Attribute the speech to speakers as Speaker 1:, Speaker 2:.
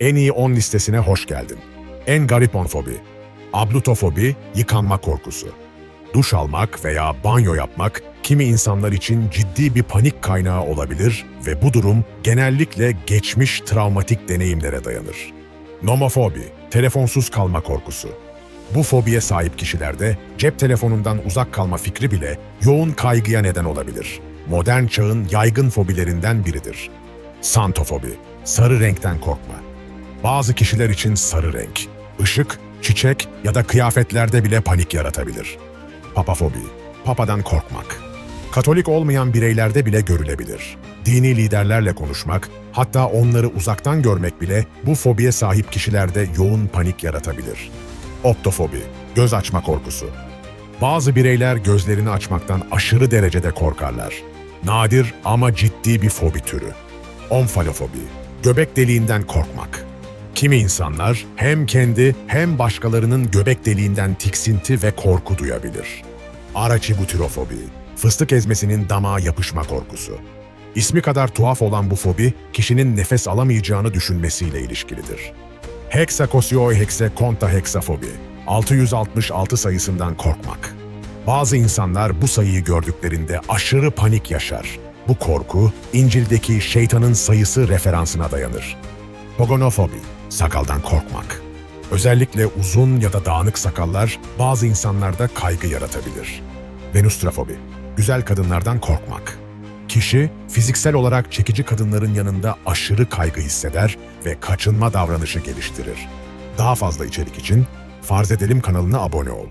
Speaker 1: En iyi 10 listesine hoş geldin. En garip 10 fobi. Ablutofobi, yıkanma korkusu. Duş almak veya banyo yapmak kimi insanlar için ciddi bir panik kaynağı olabilir ve bu durum genellikle geçmiş travmatik deneyimlere dayanır. Nomofobi, telefonsuz kalma korkusu. Bu fobiye sahip kişilerde cep telefonundan uzak kalma fikri bile yoğun kaygıya neden olabilir. Modern çağın yaygın fobilerinden biridir. Santofobi, sarı renkten korkma. Bazı kişiler için sarı renk, ışık, çiçek ya da kıyafetlerde bile panik yaratabilir. Papafobi, papadan korkmak. Katolik olmayan bireylerde bile görülebilir. Dini liderlerle konuşmak, hatta onları uzaktan görmek bile bu fobiye sahip kişilerde yoğun panik yaratabilir. Optofobi, göz açma korkusu. Bazı bireyler gözlerini açmaktan aşırı derecede korkarlar. Nadir ama ciddi bir fobi türü. Omfalofobi, göbek deliğinden korkmak. Kimi insanlar hem kendi hem başkalarının göbek deliğinden tiksinti ve korku duyabilir. Arachibutyrofobi, fıstık ezmesinin damağa yapışma korkusu. İsmi kadar tuhaf olan bu fobi, kişinin nefes alamayacağını düşünmesiyle ilişkilidir. Hexakosioihexekontaheksafobi, 666 sayısından korkmak. Bazı insanlar bu sayıyı gördüklerinde aşırı panik yaşar. Bu korku, İncil'deki şeytanın sayısı referansına dayanır. Pogonofobi, sakaldan korkmak. Özellikle uzun ya da dağınık sakallar bazı insanlarda kaygı yaratabilir. Venustrafobi, güzel kadınlardan korkmak. Kişi fiziksel olarak çekici kadınların yanında aşırı kaygı hisseder ve kaçınma davranışı geliştirir. Daha fazla içerik için Farz Edelim kanalına abone ol.